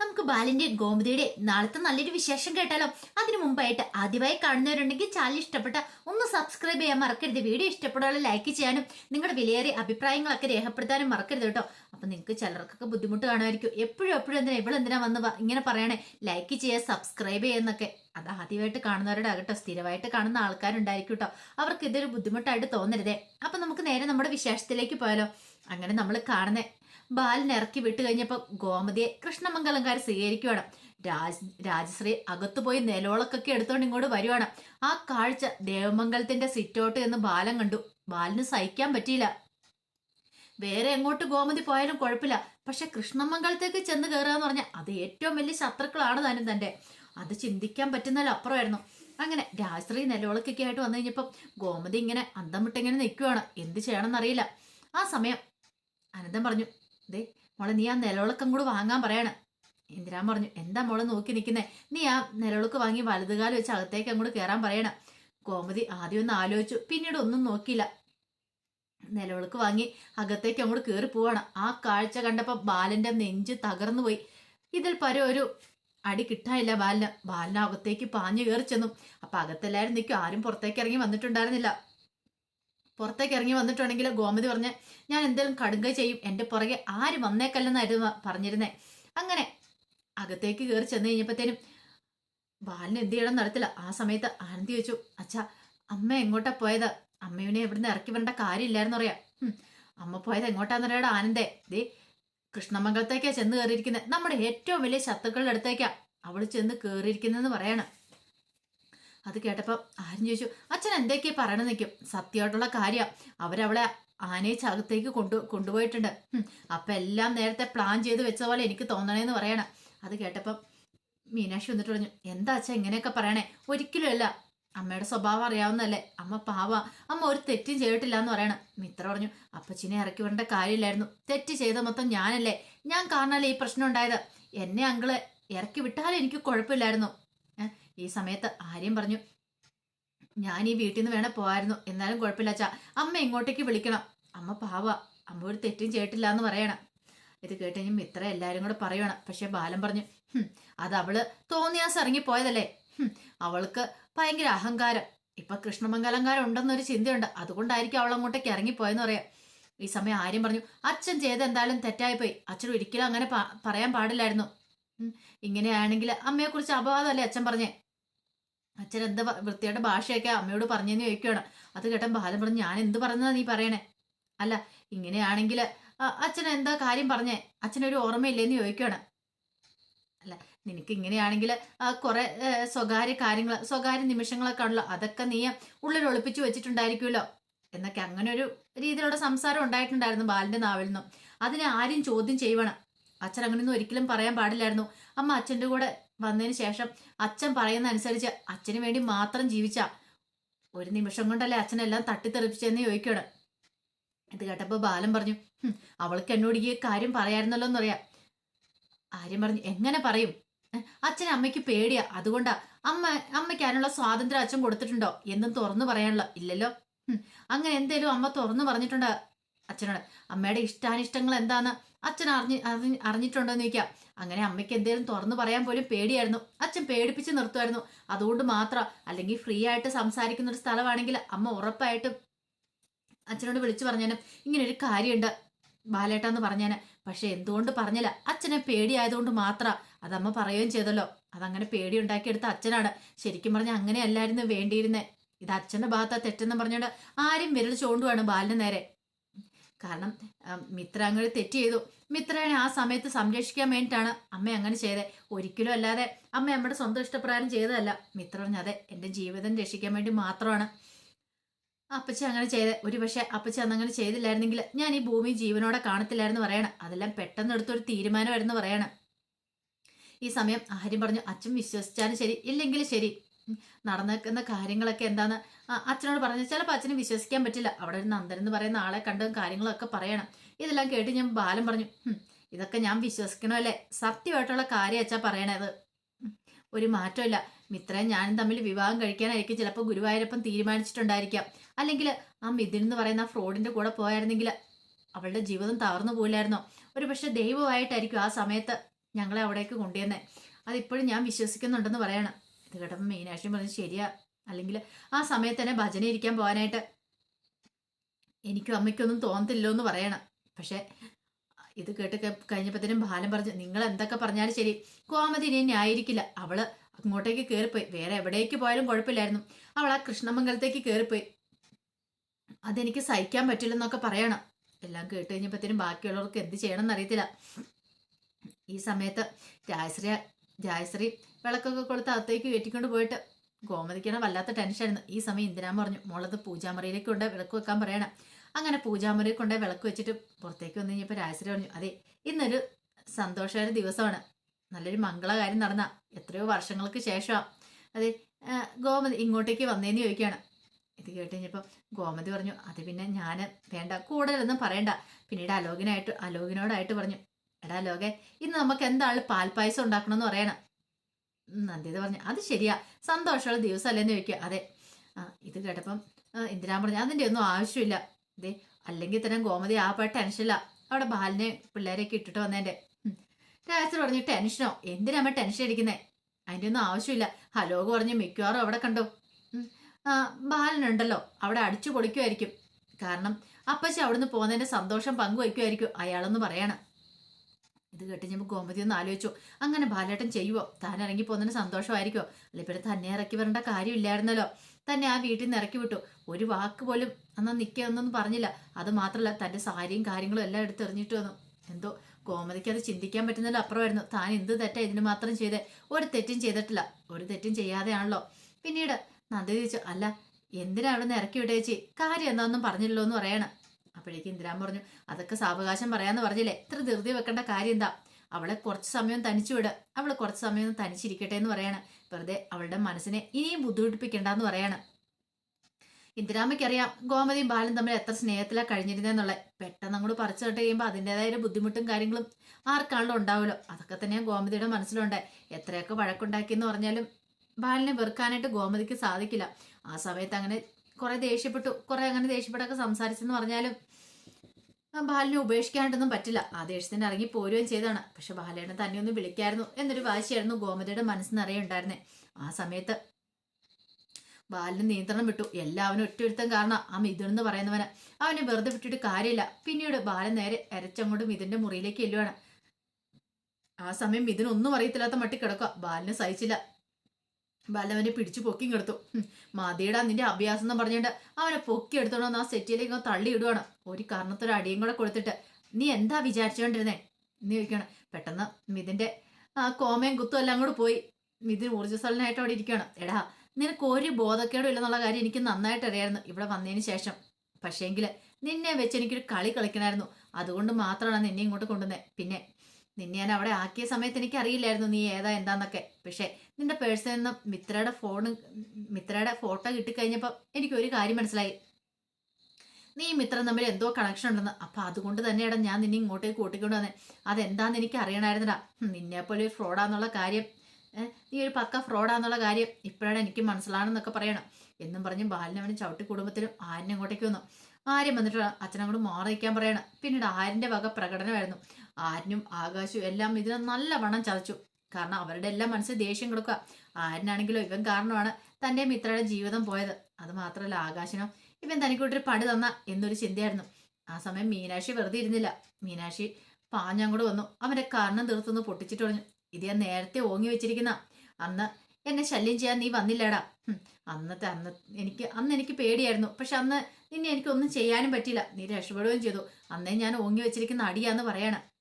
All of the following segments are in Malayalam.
നമുക്ക് ബാലിന്റെ ഗോമതിയുടെ നാളത്തെ നല്ലൊരു വിശേഷം കേട്ടാലോ? അതിനു മുമ്പായിട്ട് ആദ്യമായി കാണുന്നവരുണ്ടെങ്കിൽ ചാനൽ ഇഷ്ടപ്പെട്ട ഒന്ന് സബ്സ്ക്രൈബ് ചെയ്യാൻ മറക്കരുത്. വീഡിയോ ഇഷ്ടപ്പെടാതെ ലൈക്ക് ചെയ്യാനും നിങ്ങളുടെ വിലയേറിയ അഭിപ്രായങ്ങളൊക്കെ രേഖപ്പെടുത്താനും മറക്കരുത് കേട്ടോ. അപ്പൊ നിങ്ങൾക്ക് ചിലർക്കൊക്കെ ബുദ്ധിമുട്ട് കാണുമായിരിക്കും. എപ്പോഴും എപ്പോഴും എന്തിനാ ഇവളെന്തിനാ വന്ന് ഇങ്ങനെ പറയണേ. ലൈക്ക് ചെയ്യുക സബ്സ്ക്രൈബ് ചെയ്യുന്നൊക്കെ അത് ആദ്യമായിട്ട് കാണുന്നവരുടെ ആകട്ടോ സ്ഥിരമായിട്ട് കാണുന്ന ആൾക്കാരുണ്ടായിരിക്കും കേട്ടോ. അവർക്ക് ഇതൊരു ബുദ്ധിമുട്ടായിട്ട് തോന്നരുതേ. അപ്പൊ നമുക്ക് നേരെ നമ്മുടെ വിശേഷത്തിലേക്ക് പോയാലോ. അങ്ങനെ നമ്മൾ കാണുന്നേ ബാലിനെ ഇറക്കി വിട്ട് കഴിഞ്ഞപ്പോൾ ഗോമതിയെ കൃഷ്ണമംഗലംകാർ സ്വീകരിക്കുവാണ്. രാജ് രാജശ്രീ അകത്തുപോയി നിലവിളക്കൊക്കെ എടുത്തോണ്ട് ഇങ്ങോട്ട് വരുവാണ്. ആ കാഴ്ച ദേവമംഗലത്തിന്റെ സിറ്റോട്ട് എന്ന് ബാലൻ കണ്ടു. ബാലിന് സഹിക്കാൻ പറ്റിയില്ല. വേറെ എങ്ങോട്ട് ഗോമതി പോയാലും കുഴപ്പമില്ല. പക്ഷെ കൃഷ്ണമംഗലത്തേക്ക് ചെന്ന് കയറുക എന്ന് പറഞ്ഞാൽ അത് ഏറ്റവും വലിയ ശത്രുക്കളാണ് താനും തന്റെ അത് ചിന്തിക്കാൻ പറ്റുന്നതിൽ അപ്പുറമായിരുന്നു. അങ്ങനെ രാജശ്രീ നിലവിളക്കൊക്കെ ആയിട്ട് വന്നു കഴിഞ്ഞപ്പം ഗോമതി ഇങ്ങനെ അന്തം വിട്ടിങ്ങനെ നിൽക്കുവാണ്. എന്ത് ചെയ്യണമെന്നറിയില്ല. ആ സമയം അനന്തം പറഞ്ഞു ദേ മോളെ നീ ആ നിലവിളക്കം കൂടെ വാങ്ങാൻ പറയണം. ഇന്ദിരാൻ പറഞ്ഞു എന്താ മോളെ നോക്കി നിൽക്കുന്നേ? നീ ആ നിലവിളക്ക് വാങ്ങി വലതുകാലം വെച്ച് അകത്തേക്ക് അങ്ങോട്ട് കയറാൻ പറയണം. ഗോമതി ആദ്യം ഒന്ന് ആലോചിച്ചു പിന്നീട് ഒന്നും നോക്കിയില്ല. നിലവിളക്ക് വാങ്ങി അകത്തേക്ക് അങ്ങോട്ട് കയറി പോവാണ്. ആ കാഴ്ച കണ്ടപ്പോൾ ബാലന്റെ നെഞ്ച് തകർന്നു പോയി. ഇതിൽ പരം ഒരു അടി കിട്ടാനില്ല ബാലിന്. ബാലിന് അകത്തേക്ക് പാഞ്ഞു കയറി ചെന്നു. അപ്പൊ അകത്തെല്ലാരും നിൽക്കും. ആരും പുറത്തേക്ക് ഇറങ്ങി വന്നിട്ടുണ്ടായിരുന്നില്ല. പുറത്തേക്ക് ഇറങ്ങി വന്നിട്ടുണ്ടെങ്കിൽ ഗോമതി പറഞ്ഞ് ഞാൻ എന്തെങ്കിലും കടുങ്ക ചെയ്യും. എന്റെ പുറകെ ആര് വന്നേക്കല്ലെന്നായിരുന്നു പറഞ്ഞിരുന്നേ. അങ്ങനെ അകത്തേക്ക് കയറി ചെന്ന് കഴിഞ്ഞപ്പോഴത്തേനും ബാലിന് എന്ത് ചെയ്യണം നടത്തില്ല ആ സമയത്ത് ആനന്ദി വെച്ചു അച്ഛാ അമ്മ എങ്ങോട്ടാ പോയത്? അമ്മയുനെ എവിടുന്ന് ഇറക്കി വരേണ്ട കാര്യമില്ലായിരുന്നു അറിയാം. അമ്മ പോയത് എങ്ങോട്ടാന്നറിയാടാ ആനന്ദേ. ദേ കൃഷ്ണമംഗലത്തേക്കാ ചെന്ന് കയറിയിരിക്കുന്നത് നമ്മുടെ ഏറ്റവും വലിയ ശത്രുക്കളുടെ അടുത്തേക്കാ അവൾ ചെന്ന് കയറിയിരിക്കുന്നതെന്ന് പറയണം. അത് കേട്ടപ്പോൾ ആരും ചോദിച്ചു അച്ഛൻ എന്തൊക്കെയാ പറയണ നിൽക്കും സത്യമായിട്ടുള്ള കാര്യം. അവരവളെ ആനയെ ചകത്തേക്ക് കൊണ്ടു കൊണ്ടുപോയിട്ടുണ്ട്. അപ്പം എല്ലാം നേരത്തെ പ്ലാൻ ചെയ്ത് വെച്ച പോലെ എനിക്ക് തോന്നണേന്ന് പറയണം. അത് കേട്ടപ്പം മീനാക്ഷി വന്നിട്ട് പറഞ്ഞു എന്താ അച്ഛൻ ഇങ്ങനെയൊക്കെ പറയണേ? ഒരിക്കലും അല്ല. അമ്മയുടെ സ്വഭാവം അറിയാവുന്നതല്ലേ. അമ്മ പാവ. അമ്മ ഒരു തെറ്റും ചെയ്തിട്ടില്ല എന്ന് പറയണം. മിത്ര പറഞ്ഞു അപ്പച്ചിനെ ഇറക്കി വരേണ്ട കാര്യമില്ലായിരുന്നു. തെറ്റ് ചെയ്ത മൊത്തം ഞാനല്ലേ. ഞാൻ കാരണല്ലേ ഈ പ്രശ്നം ഉണ്ടായത്? എന്നെ അങ്കിൾ ഇറക്കി വിട്ടാലും എനിക്ക് കുഴപ്പമില്ലായിരുന്നു. ഈ സമയത്ത് ആര്യം പറഞ്ഞു. ഞാൻ ഈ വീട്ടിൽ നിന്ന് വേണേ പോവായിരുന്നു. എന്നാലും കുഴപ്പമില്ല അച്ഛാ. അമ്മ ഇങ്ങോട്ടേക്ക് വിളിക്കണം. അമ്മ പാവ. അമ്മ ഒരു തെറ്റും ചെയ്തിട്ടില്ല എന്ന് പറയണം. ഇത് കേട്ട് കഴിഞ്ഞാൽ മിത്ര എല്ലാവരും കൂടെ പറയണം പക്ഷെ ബാലൻ പറഞ്ഞു അത് അവൾ തോന്നിയാസ് ഇറങ്ങിപ്പോയതല്ലേ? പോയതല്ലേ അവൾക്ക് ഭയങ്കര അഹങ്കാരം. ഇപ്പൊ കൃഷ്ണമംഗലങ്കാരം ഉണ്ടെന്നൊരു ചിന്തയുണ്ട്. അതുകൊണ്ടായിരിക്കും അവൾ അങ്ങോട്ടേക്ക് ഇറങ്ങിപ്പോയെന്ന് പറയാം. ഈ സമയം ആര്യം പറഞ്ഞു അച്ഛൻ ചെയ്ത് എന്തായാലും തെറ്റായിപ്പോയി. അച്ഛൻ ഒരിക്കലും അങ്ങനെ പറയാൻ പാടില്ലായിരുന്നു. ഇങ്ങനെയാണെങ്കിൽ അമ്മയെക്കുറിച്ച് അപവാദമല്ലേ അച്ഛൻ പറഞ്ഞേ? അച്ഛൻ എന്ത് വൃത്തിയുടെ ഭാഷയൊക്കെ അമ്മയോട് പറഞ്ഞെന്ന് ചോദിക്കുകയാണ് അത് കേട്ടൻ ബാലൻ പറഞ്ഞു ഞാൻ എന്ത് പറഞ്ഞതാ നീ പറയണേ? അല്ല ഇങ്ങനെയാണെങ്കിൽ അച്ഛൻ എന്താ കാര്യം പറഞ്ഞേ? അച്ഛനൊരു ഓർമ്മയില്ലേന്ന് ചോദിക്കുകയാണ് അല്ല നിനക്ക് ഇങ്ങനെയാണെങ്കിൽ കുറെ സ്വകാര്യ കാര്യങ്ങൾ സ്വകാര്യ നിമിഷങ്ങളൊക്കെ ഉള്ളു അതൊക്കെ നീ ഉള്ളിൽ ഒളിപ്പിച്ചു വെച്ചിട്ടുണ്ടായിരിക്കുമല്ലോ എന്നൊക്കെ അങ്ങനെ ഒരു രീതിയിലുള്ള സംസാരം ഉണ്ടായിട്ടുണ്ടായിരുന്നു ബാലിന്റെ നാവിൽ നിന്നും. അതിനെ ആരും ചോദ്യം ചെയ്യണം അച്ഛൻ അങ്ങനെയൊന്നും ഒരിക്കലും പറയാൻ പാടില്ലായിരുന്നു. അമ്മ അച്ഛന്റെ കൂടെ വന്നതിന് ശേഷം അച്ഛൻ പറയുന്ന അനുസരിച്ച് അച്ഛന് വേണ്ടി മാത്രം ജീവിച്ച. ഒരു നിമിഷം കൊണ്ടല്ലേ അച്ഛനെല്ലാം തട്ടിത്തെറിപ്പിച്ചെന്ന് ചോദിക്കണം ഇത് കേട്ടപ്പോൾ ബാലൻ പറഞ്ഞു അവൾക്ക് എന്നോട് ഈ കാര്യം പറയായിരുന്നല്ലോ എന്നറിയാം. ആര്യം പറഞ്ഞു എങ്ങനെ പറയും? അച്ഛൻ അമ്മയ്ക്ക് പേടിയാ. അതുകൊണ്ടാ അമ്മ അമ്മയ്ക്ക് അതിനുള്ള സ്വാതന്ത്ര്യം അച്ഛൻ കൊടുത്തിട്ടുണ്ടോ? എന്നും തുറന്നു പറയാനുള്ള ഇല്ലല്ലോ. അങ്ങനെ എന്തേലും അമ്മ തുറന്നു പറഞ്ഞിട്ടുണ്ട്? അച്ഛനോട് അമ്മയുടെ ഇഷ്ടാനിഷ്ടങ്ങൾ എന്താന്ന് അച്ഛൻ അറിഞ്ഞ് അറിഞ്ഞ് അറിഞ്ഞിട്ടുണ്ടോ എന്ന് ചോദിക്കാം. അങ്ങനെ അമ്മയ്ക്ക് എന്തെങ്കിലും തുറന്നു പറയാൻ പോലും പേടിയായിരുന്നു. അച്ഛൻ പേടിപ്പിച്ച് നിർത്തുമായിരുന്നു. അതുകൊണ്ട് മാത്രം അല്ലെങ്കിൽ ഫ്രീ ആയിട്ട് സംസാരിക്കുന്ന ഒരു സ്ഥലമാണെങ്കിൽ അമ്മ ഉറപ്പായിട്ടും അച്ഛനോട് വിളിച്ചു പറഞ്ഞാലും ഇങ്ങനെ ഒരു കാര്യമുണ്ട് ബാലേട്ടാന്ന് പറഞ്ഞാന്. പക്ഷെ എന്തുകൊണ്ട് പറഞ്ഞില്ല? അച്ഛനെ പേടിയായതുകൊണ്ട് മാത്രം അതമ്മ പറയുകയും ചെയ്തല്ലോ. അതങ്ങനെ പേടി ഉണ്ടാക്കിയെടുത്ത അച്ഛനാണ്. ശരിക്കും പറഞ്ഞാൽ അങ്ങനെയല്ലായിരുന്നു വേണ്ടിയിരുന്നേ. ഇത് അച്ഛന്റെ ഭാഗത്താ തെറ്റെന്ന് പറഞ്ഞുകൊണ്ട് ആരും വിരൽ ചൂണ്ടുവാണ് ബാലിന് നേരെ. കാരണം മിത്രങ്ങൾ തെറ്റ് ചെയ്തു. മിത്രനെ ആ സമയത്ത് സംരക്ഷിക്കാൻ വേണ്ടിയിട്ടാണ് അമ്മ അങ്ങനെ ചെയ്തത് ഒരിക്കലും അല്ലാതെ അമ്മ നമ്മുടെ സ്വന്തം ഇഷ്ടപ്രകാരം ചെയ്തതല്ല. മിത്ര പറഞ്ഞു അതെ എന്റെ ജീവിതം രക്ഷിക്കാൻ വേണ്ടി മാത്രമാണ്. അപ്പച്ചി അങ്ങനെ ചെയ്ത്. ഒരു പക്ഷേ അപ്പച്ചി അന്നങ്ങനെ ചെയ്തില്ലായിരുന്നെങ്കിൽ ഞാൻ ഈ ഭൂമി ജീവനോടെ കാണത്തില്ലായിരുന്നു പറയണം. അതെല്ലാം പെട്ടെന്ന് എടുത്തൊരു തീരുമാനമായിരുന്നു പറയണം. ഈ സമയം ആര്യം പറഞ്ഞു അച്ഛൻ വിശ്വസിച്ചാലും ശരി ഇല്ലെങ്കിലും ശരി. ഉം, നടന്നേക്കുന്ന കാര്യങ്ങളൊക്കെ എന്താന്ന് അച്ഛനോട് പറഞ്ഞു. ചിലപ്പോൾ അച്ഛന് വിശ്വസിക്കാൻ പറ്റില്ല. അവിടെ ഒരു നന്ദൻ എന്ന് പറയുന്ന ആളെ കണ്ടും കാര്യങ്ങളൊക്കെ പറയണം. ഇതെല്ലാം കേട്ട് ഞാൻ ബാലം പറഞ്ഞു ഇതൊക്കെ ഞാൻ വിശ്വസിക്കണമല്ലേ? സത്യമായിട്ടുള്ള കാര്യം അച്ഛാ പറയണത്. ഒരു മാറ്റമില്ല. മിത്രയും ഞാനും തമ്മിൽ വിവാഹം കഴിക്കാനായിരിക്കും ചിലപ്പോൾ ഗുരുവായൂരപ്പം തീരുമാനിച്ചിട്ടുണ്ടായിരിക്കാം. അല്ലെങ്കിൽ ആ മിഥുൻ എന്ന് പറയുന്ന ഫ്രോഡിന്റെ കൂടെ പോയായിരുന്നെങ്കിൽ അവളുടെ ജീവിതം തകർന്നു പോയില്ലായിരുന്നോ ഒരു പക്ഷെ ദൈവമായിട്ടായിരിക്കും ആ സമയത്ത് ഞങ്ങളെ അവിടേക്ക് കൊണ്ടുവന്നേ അതിപ്പോഴും ഞാൻ വിശ്വസിക്കുന്നുണ്ടെന്ന് പറയണം. ഇത് കേട്ടപ്പോൾ മീനാക്ഷി പറഞ്ഞു ശരിയാ. അല്ലെങ്കിൽ ആ സമയത്ത് തന്നെ ഭജന ഇരിക്കാൻ പോകാനായിട്ട് എനിക്കും അമ്മയ്ക്കൊന്നും തോന്നത്തില്ലോ എന്ന് പറയണം. പക്ഷേ ഇത് കേട്ട് കഴിഞ്ഞപ്പോഴത്തേനും ബാലൻ പറഞ്ഞു നിങ്ങൾ എന്തൊക്കെ പറഞ്ഞാലും ശരി. കോമതി ഇനി ന്യായിരിക്കില്ല അവൾ അങ്ങോട്ടേക്ക് കയറിപ്പോയി വേറെ എവിടേക്ക് പോയാലും കുഴപ്പമില്ലായിരുന്നു. അവൾ ആ കൃഷ്ണമംഗലത്തേക്ക് കയറിപ്പോയി അതെനിക്ക് സഹിക്കാൻ പറ്റില്ലെന്നൊക്കെ പറയണം. എല്ലാം കേട്ട് കഴിഞ്ഞപ്പോഴത്തേനും ബാക്കിയുള്ളവർക്ക് എന്ത് ചെയ്യണമെന്ന് അറിയത്തില്ല ഈ സമയത്ത് ജായശ്രീ ജായശ്രീ വിളക്കൊക്കെ കൊടുത്ത് അകത്തേക്ക് കയറ്റിക്കൊണ്ട് പോയിട്ട് ഗോമതിക്കാണ് വല്ലാത്ത ടെൻഷനായിരുന്നു ഈ സമയം ഇന്ദിരാൻ പറഞ്ഞു മോളത് പൂജാമുറിയിലേക്ക് കൊണ്ട് വിളക്ക് വെക്കാൻ പറയണം. അങ്ങനെ പൂജാമുറിയിൽ കൊണ്ട് വിളക്ക് വെച്ചിട്ട് പുറത്തേക്ക് വന്നു കഴിഞ്ഞപ്പോൾ രാജശ്രീ പറഞ്ഞു അതെ ഇന്നൊരു സന്തോഷകര ദിവസമാണ്. നല്ലൊരു മംഗളകാര്യം നടന്ന. എത്രയോ വർഷങ്ങൾക്ക് ശേഷമാണ് അതെ ഗോമതി ഇങ്ങോട്ടേക്ക് വന്നേന്ന് ചോദിക്കുകയാണ്. ഇത് കേട്ട് കഴിഞ്ഞപ്പോൾ ഗോമതി പറഞ്ഞു അത് പിന്നെ ഞാൻ വേണ്ട കൂടുതലൊന്നും പറയണ്ട. പിന്നീട് അലോകിനായിട്ട് അലോകിനോടായിട്ട് പറഞ്ഞു എടാ ലോകെ ഇന്ന് നമുക്ക് എന്താണ് പാൽപ്പായസം ഉണ്ടാക്കണമെന്ന് പറയണം. നന്ദിത പറഞ്ഞു അത് ശരിയാ. സന്തോഷമുള്ള ദിവസമല്ലേന്ന് ചോദിക്കുക. അതെ. ആ ഇത് കേട്ടപ്പം ഇന്ദിരാ പറഞ്ഞു അതിന്റെ ഒന്നും ആവശ്യമില്ല. ദേ അല്ലെങ്കിൽ തന്നെ ഗോമതി ആ പോയ ടെൻഷനില്ല അവിടെ ബാലിനെ പിള്ളേരെയൊക്കെ ഇട്ടിട്ട് വന്നേന്റെ. രാജശ്രീ പറഞ്ഞു ടെൻഷനോ? എന്തിനാ അമ്മ ടെൻഷൻ അടിക്കുന്നേ? അതിന്റെ ഒന്നും ആവശ്യമില്ല. ഹലോഗ് പറഞ്ഞു മിക്കവാറും അവിടെ കണ്ടോ? ബാലനുണ്ടല്ലോ. അവിടെ അടിച്ചു പൊളിക്കുമായിരിക്കും കാരണം അപ്പച്ചി അവിടുന്ന് പോകുന്നതിന്റെ സന്തോഷം പങ്കുവയ്ക്കുമായിരിക്കും അയാളെന്ന് പറയണം. ഇത് കേട്ട് ഞാൻ ഗോമതി ഒന്ന് ആലോചിച്ചു. അങ്ങനെ ബാലേട്ടൻ ചെയ്യുവോ? താൻ ഇറങ്ങി പോകുന്നതിന് സന്തോഷമായിരിക്കോ അല്ലെ പിന്നെ തന്നെ ഇറക്കി വരേണ്ട കാര്യമില്ലായിരുന്നല്ലോ. തന്നെ ആ വീട്ടിൽ നിന്ന് ഇറക്കി വിട്ടു. ഒരു വാക്ക് പോലും അന്ന് നിൽക്കുന്നൊന്നും പറഞ്ഞില്ല. അത് മാത്രമല്ല തന്റെ സാരിയും കാര്യങ്ങളും എല്ലാം എടുത്ത് എറിഞ്ഞിട്ട് വന്നു. എന്തോ ഗോമതിക്ക് അത് ചിന്തിക്കാൻ പറ്റുന്നതിൽ അപ്പുറമായിരുന്നു. താൻ എന്ത് തെറ്റാ ഇതിന് മാത്രം ചെയ്തേ? ഒരു തെറ്റും ചെയ്തിട്ടില്ല. ഒരു തെറ്റും ചെയ്യാതെയാണല്ലോ. പിന്നീട് നന്ദി ചോദിച്ചു. അല്ല എന്തിനാ അവിടെ നിന്ന് ഇറക്കി വിട്ടേച്ചി കാര്യം എന്താണെന്നും പറഞ്ഞില്ലല്ലോ എന്ന് പറയണം. അപ്പോഴേക്കും ഇന്ദിരാൻ പറഞ്ഞു അതൊക്കെ സാവകാശം പറയാന്ന് പറഞ്ഞില്ലേ? ഇത്ര ധൃതി വെക്കേണ്ട കാര്യം എന്താ? അവളെ കുറച്ച് സമയം തനിച്ചു വിട. അവൾ കുറച്ച് സമയം തനിച്ചിരിക്കട്ടെ എന്ന് പറയാണ്. വെറുതെ അവളുടെ മനസ്സിനെ ഇനിയും ബുദ്ധിമുട്ടിപ്പിക്കണ്ടെന്ന് പറയാണ്. ഇന്ദിരാമയ്ക്കറിയാം ഗോമതിയും ബാലും തമ്മിൽ എത്ര സ്നേഹത്തിലാണ് കഴിഞ്ഞിരുന്നെന്നുള്ളത് പെട്ടെന്ന് അങ്ങോട്ട് പറിച്ചു കേട്ട് കഴിയുമ്പോൾ അതിന്റെതായ ബുദ്ധിമുട്ടും കാര്യങ്ങളും ആർക്കാണല്ലോ ഉണ്ടാവുമല്ലോ അതൊക്കെ തന്നെയാണ് ഗോമതിയുടെ മനസ്സിലുണ്ട്. എത്രയൊക്കെ വഴക്കുണ്ടാക്കിയെന്ന് പറഞ്ഞാലും ബാലിനെ വെറുക്കാനായിട്ട് ഗോമതിക്ക് സാധിക്കില്ല. ആ സമയത്ത് അങ്ങനെ കുറെ ദേഷ്യപ്പെട്ടു കുറെ അങ്ങനെ ദേഷ്യപ്പെട്ടൊക്കെ സംസാരിച്ചെന്ന് പറഞ്ഞാലും ബാലിനെ ഉപേക്ഷിക്കാനായിട്ടൊന്നും പറ്റില്ല. ആ ദേഷ്യത്തിന് ഇറങ്ങി പോരുകയും ചെയ്താണ് പക്ഷെ ബാലേട്ടൻ തന്നെ ഒന്ന് വിളിക്കായിരുന്നു. എന്നൊരു വാശിയായിരുന്നു ഗോമതിയുടെ മനസ്സിൽ നിറയെ ഉണ്ടായിരുന്നേ. ആ സമയത്ത് ബാലിന് നിയന്ത്രണം വിട്ടു. എല്ലാവനും ഒറ്റയൊരുത്തം കാരണം ആ മിഥുൻ എന്ന് പറയുന്നവന്. അവനെ വെറുതെ വിട്ടിട്ട് കാര്യമില്ല. പിന്നീട് ബാലൻ നേരെ എരച്ചങ്ങോട്ട് മിഥുന്റെ മുറിയിലേക്ക് ചെല്ലുവാണ്. ആ സമയം മിഥുൻ ഒന്നും അറിയത്തില്ലാത്ത മട്ടി കിടക്കുക. ബാലിന് സഹിച്ചില്ല. ബാലൻ അവനെ പിടിച്ചു പൊക്കി കിടത്തു. മതിയുടെ നിന്റെ അഭ്യാസം എന്ന് പറഞ്ഞിട്ട് അവനെ പൊക്കി എടുത്തോണ്ടെന്ന് ആ സെറ്റിയിലേക്ക് തള്ളിയിടുവാണ് ഒരു കാരണത്തൊരു അടിയും കൂടെ കൊടുത്തിട്ട് നീ എന്താ വിചാരിച്ചുകൊണ്ടിരുന്നേ നീ ചോദിക്കണം പെട്ടെന്ന് മിഥിന്റെ ആ കോമയും കുത്തും എല്ലാം കൂടെ പോയി. മിഥുൻ ഊർജസ്വലനായിട്ട് അവിടെ ഇരിക്കുകയാണ്. എടാ നിനക്ക് ഒരു ബോധക്കേടും ഇല്ലെന്നുള്ള കാര്യം എനിക്ക് നന്നായിട്ട് അറിയായിരുന്നു ഇവിടെ വന്നതിന് ശേഷം. പക്ഷേങ്കിൽ നിന്നെ വെച്ച് എനിക്കൊരു കളി കളിക്കണമായിരുന്നു അതുകൊണ്ട് മാത്രമാണ് നിന്നെ ഇങ്ങോട്ട് കൊണ്ടുവന്നത് പിന്നെ നിന്നെ ഞാൻ അവിടെ ആക്കിയ സമയത്ത് എനിക്ക് അറിയില്ലായിരുന്നു നീ ഏതാ എന്താന്നൊക്കെ. പക്ഷേ നിന്റെ പേഴ്സിൽ നിന്നും മിത്രയുടെ ഫോൺ മിത്രയുടെ ഫോട്ടോ കിട്ടിക്കഴിഞ്ഞപ്പോൾ എനിക്ക് ഒരു കാര്യം മനസ്സിലായി. നീ മിത്രം തമ്മിൽ എന്തോ കണക്ഷൻ ഉണ്ടെന്ന്. അപ്പം അതുകൊണ്ട് തന്നെയാണ് ഞാൻ നിന്നെ ഇങ്ങോട്ടേക്ക് കൂട്ടിക്കൊണ്ട് വന്നത് അതെന്താന്ന് എനിക്ക് അറിയണമായിരുന്നടാ നിന്നെ പോലെ ഒരു ഫ്രോഡാന്നുള്ള കാര്യം. നീ ഒരു പക്ക ഫ്രോഡാന്നുള്ള കാര്യം ഇപ്പോഴാണ് എനിക്ക് മനസ്സിലാണെന്നൊക്കെ പറയണം. എന്നും പറഞ്ഞ് ബാലിനവനും ചവിട്ടി കുടുംബത്തിലും ആരിനെ അങ്ങോട്ടേക്ക് വന്നു. ആര്യം വന്നിട്ട് അച്ഛനങ്ങോട് മാറി വയ്ക്കാൻ പറയണം. പിന്നീട് ആരിന്റെ വക പ്രകടനമായിരുന്നു. ആരിനും ആകാശവും എല്ലാം ഇതിനെ നല്ല വണ്ണം ചതച്ചു. കാരണം അവരുടെ എല്ലാം മനസ്സിൽ ദേഷ്യം കൊടുക്കുക. ആരനാണെങ്കിലും ഇവൻ കാരണമാണ് തന്റെ മിത്രയുടെ ജീവിതം പോയത്. അത് മാത്രമല്ല ആകാശനോ ഇവൻ തനിക്കൊട്ടൊരു പണി തന്ന എന്നൊരു ചിന്തയായിരുന്നു. ആ സമയം മീനാക്ഷി വെറുതെ ഇരുന്നില്ല. മീനാക്ഷി പാഞ്ഞങ്ങോട്ട് വന്നു. അവന്റെ കാരണം തീർത്തൊന്ന് പൊട്ടിച്ചിട്ട് പറഞ്ഞു ഇത് ഞാൻ നേരത്തെ ഓങ്ങി വെച്ചിരിക്കുന്ന. അന്ന് എന്നെ ശല്യം ചെയ്യാൻ നീ വന്നില്ലടാ. അന്നത്തെ അന്ന് എനിക്ക് അന്ന് എനിക്ക് പേടിയായിരുന്നു. പക്ഷെ അന്ന് നിന്നെ എനിക്കൊന്നും ചെയ്യാനും പറ്റിയില്ല. നീ രക്ഷപ്പെടുകയും ചെയ്തു. അന്നേ ഞാൻ ഓങ്ങി വെച്ചിരിക്കുന്ന അടിയാന്ന് പറയണം.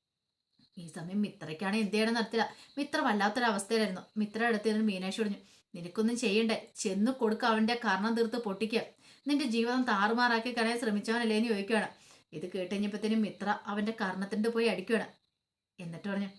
ഈ സമയം മിത്രയ്ക്കാണ് എന്ത് ചെയ്യണം നടത്തില്ല. മിത്ര വല്ലാത്തൊരവസ്ഥയിലായിരുന്നു. മിത്ര അടുത്തിരുന്ന് മീനാക്ഷി പറഞ്ഞു നിനക്കൊന്നും ചെയ്യണ്ടേ? ചെന്ന് കൊടുക്ക അവന്റെ കർണം തീർത്ത് പൊട്ടിക്കുക നിന്റെ ജീവിതം താറുമാറാക്കി കളയാൻ ശ്രമിച്ചവനല്ലേ എന്ന് ചോദിക്കുകയാണ് ഇത് കേട്ടുകഴിഞ്ഞപ്പോഴത്തേനും മിത്ര അവന്റെ കർണത്തിന്റെ പോയി അടിക്കുകയാണ് എന്നിട്ട് പറഞ്ഞു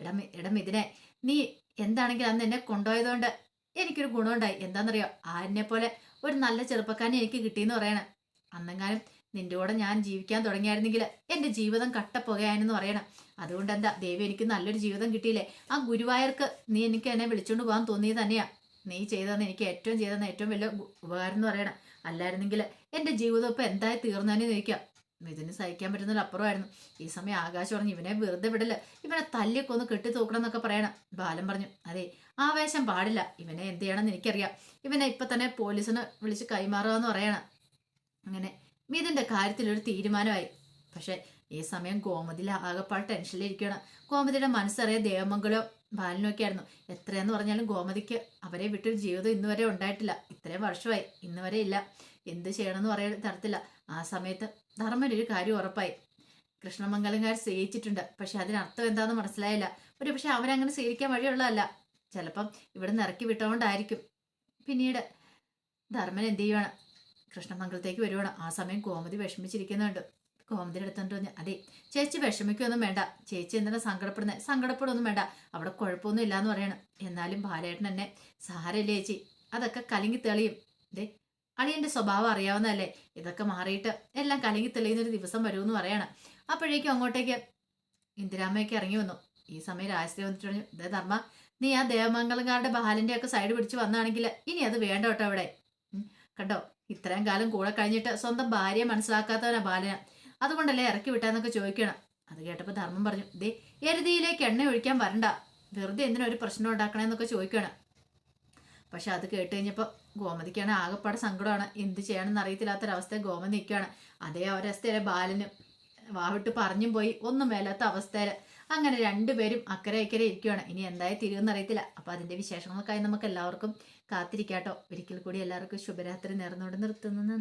ഇടം ഇടം ഇതിനെ നീ എന്താണെങ്കിലും അന്ന് എന്നെ കൊണ്ടുപോയതുകൊണ്ട് എനിക്കൊരു ഗുണമുണ്ടായി. എന്താണെന്നറിയോ ആരിനെ പോലെ ഒരു നല്ല ചെറുപ്പക്കാരനെ എനിക്ക് കിട്ടിയെന്ന് പറയണം. അന്നെങ്ങാനും നിന്റെ കൂടെ ഞാൻ ജീവിക്കാൻ തുടങ്ങിയായിരുന്നെങ്കിൽ എന്റെ ജീവിതം കട്ടപ്പുകയാണെന്ന് പറയണം. അതുകൊണ്ട് എന്താ ദേവി എനിക്ക് നല്ലൊരു ജീവിതം കിട്ടിയില്ലേ? ആ ഗുരുവായൂർക്ക് നീ എനിക്ക് എന്നെ വിളിച്ചുകൊണ്ട് പോകാൻ തോന്നിയത് തന്നെയാ. നീ ചെയ്തതെന്ന് എനിക്ക് ഏറ്റവും ചെയ്തതെന്ന് ഏറ്റവും വലിയ ഉപകാരം എന്ന് പറയണം. അല്ലായിരുന്നെങ്കിൽ എന്റെ ജീവിതം ഇപ്പം എന്തായി തീർന്നതെന്ന് ചോദിക്കാം. മിഥുന് സഹിക്കാൻ പറ്റുന്നതിൽ അപ്പുറമായിരുന്നു. ഈ സമയം ആകാശം പറഞ്ഞു ഇവനെ വെറുതെ വിടൽ. ഇവനെ തല്ലിയൊക്കെ ഒന്ന് കെട്ടി തൂക്കണം എന്നൊക്കെ പറയണം. ബാലൻ പറഞ്ഞു അതെ ആവേശം പാടില്ല. ഇവനെ എന്ത് ചെയ്യണമെന്ന് എനിക്കറിയാം. ഇവനെ ഇപ്പൊ തന്നെ പോലീസിനെ വിളിച്ച് കൈമാറുക എന്ന് പറയണം. അങ്ങനെ മിഥുന്റെ കാര്യത്തിൽ ഒരു തീരുമാനമായി. പക്ഷെ ഈ സമയം ഗോമതിയിൽ ആകെപ്പാട് ടെൻഷനിലിരിക്കുകയാണ്. ഗോമതിയുടെ മനസ്സറിയ ദേവമംഗലോ ബാലനൊക്കെ ആയിരുന്നു. എത്രയെന്ന് പറഞ്ഞാലും ഗോമതിക്ക് അവരെ വിട്ടൊരു ജീവിതം ഇന്ന് വരെ ഉണ്ടായിട്ടില്ല. ഇത്രയും വർഷമായി ഇന്ന് വരെ ഇല്ല. എന്ത് ചെയ്യണമെന്ന് പറയാൻ തരത്തില്ല. ആ സമയത്ത് ധർമ്മനൊരു കാര്യം ഉറപ്പായി. കൃഷ്ണമംഗലംകാർ സ്നേഹിച്ചിട്ടുണ്ട്. പക്ഷെ അതിനർത്ഥം എന്താണെന്ന് മനസ്സിലായില്ല. ഒരു പക്ഷെ അവരങ്ങനെ സ്വീകരിക്കാൻ വഴിയുള്ളതല്ല. ചിലപ്പം ഇവിടെ നിന്ന് ഇറക്കി വിട്ടുകൊണ്ടായിരിക്കും പിന്നീട് ധർമ്മൻ എന്ത് ചെയ്യുവാണ്? കൃഷ്ണമംഗലത്തേക്ക് വരുവാണ്. ആ സമയം ഗോമതി വിഷമിച്ചിരിക്കുന്നുണ്ട്. ഗോമതിയുടെ അടുത്തോണ്ട് പറഞ്ഞു. അതെ ചേച്ചി വിഷമിക്കൊന്നും വേണ്ട. ചേച്ചി എന്തിനാ സങ്കടപ്പെടുന്നത് സങ്കടപ്പെടൊന്നും വേണ്ട. അവിടെ കുഴപ്പമൊന്നും ഇല്ലാന്ന് പറയണം. എന്നാലും ബാലേട്ടൻ എന്നെ സാരല്ലേ ചേച്ചി? അതൊക്കെ കലങ്ങി തെളിയും. ദേ അളിയന്റെ സ്വഭാവം അറിയാവുന്നതല്ലേ? ഇതൊക്കെ മാറിയിട്ട് എല്ലാം കലങ്ങി തെളിയുന്നൊരു ദിവസം വരുമെന്ന് പറയണം. അപ്പോഴേക്കും അങ്ങോട്ടേക്ക് ഇന്ദിരാമ്മയൊക്കെ ഇറങ്ങി വന്നു. ഈ സമയം രാജശ്രീ വന്നിട്ട് പറഞ്ഞു ഇതേ ധർമ്മ നീ ആ ദേവമംഗലംകാരുടെ ബാലിന്റെ ഒക്കെ സൈഡ് പിടിച്ച് വന്നാണെങ്കിൽ ഇനി അത് വേണ്ട കേട്ടോ അവിടെ. കണ്ടോ? ഇത്രയും കാലം കൂടെ കഴിഞ്ഞിട്ട് സ്വന്തം ഭാര്യയെ മനസ്സിലാക്കാത്തവനാ ബാലന അതുകൊണ്ടല്ലേ ഇറക്കി വിട്ടാന്നൊക്കെ ചോദിക്കണം. അത് കേട്ടപ്പോൾ ധർമ്മം പറഞ്ഞു ദേ എരുതിയിലേക്ക് എണ്ണ ഒഴിക്കാൻ വരണ്ട. വെറുതെ എന്തിനാ ഒരു പ്രശ്നം ഉണ്ടാക്കണമെന്നൊക്കെ ചോദിക്കണം. പക്ഷെ അത് കേട്ട് കഴിഞ്ഞപ്പോൾ ഗോമതിക്കാണ് ആകെപ്പാടെ സങ്കടമാണ്. എന്ത് ചെയ്യണമെന്ന് അറിയത്തില്ലാത്തൊരവസ്ഥ ഗോമതി നിൽക്കുകയാണ്. അതേ ഒരവസ്ഥയിലെ ബാലന് വാവിട്ട് പറഞ്ഞും പോയി. ഒന്നും മേലാത്ത അവസ്ഥയിൽ അങ്ങനെ രണ്ടുപേരും അക്കരെ ഇക്കരെ ഇരിക്കുകയാണ്. ഇനി എന്തായി തിരികെന്ന് അറിയത്തില്ല. അപ്പോൾ അതിന്റെ വിശേഷങ്ങൾക്കായി നമുക്ക് എല്ലാവർക്കും കാത്തിരിക്കാട്ടോ. ഒരിക്കൽ കൂടി എല്ലാവർക്കും ശുഭരാത്രി നേർന്നുകൊണ്ട് നിർത്തുന്നു.